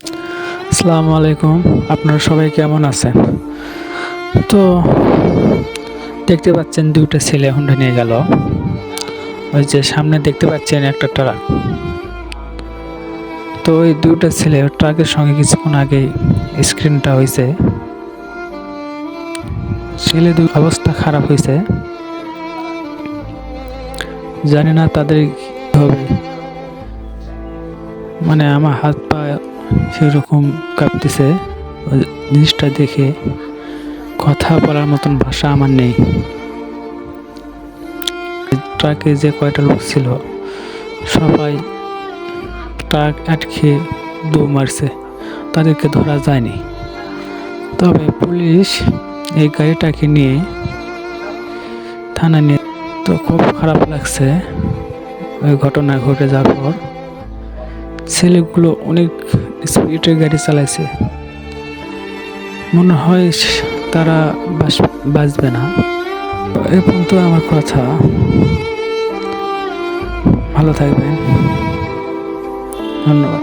আসসালামু আলাইকুম। আপনারা সবাই কেমন আছেন? তো, দেখতে পাচ্ছেন দুইটা ছেলে হুন্ডা নিয়ে গেল। ওই যে সামনে দেখতে পাচ্ছেন একটা ট্রাক। তো ওই দুইটা ছেলে ট্রাকের সঙ্গে কিছুক্ষণ আগেই স্ক্রিনটা হয়েছে ছেলে দুই অবস্থা খারাপ হয়েছে জানি না তাদের হবে। মানে আমার হাত পা সেরকম কাঁপতেছে। জিনিসটা দেখে কথা বলার মতন ভাষা আমার নেই। ট্রাকে যে কয়টা লোক ছিল, সবাই ট্রাক আটকে দৌড় মারছে। তাদেরকে ধরা যায়নি। তবে পুলিশ এই গাড়িটাকে নিয়ে থানা নিয়ে তো খুব খারাপ লাগছে ওই ঘটনা ঘটে যাওয়ার পর। ছেলেগুলো অনেক স্পিডে গাড়ি চালাইছে। মনে হয় তারা বাঁচবে না। এ পর্যন্ত আমার কথা। ভালো থাকবে ধন্যবাদ।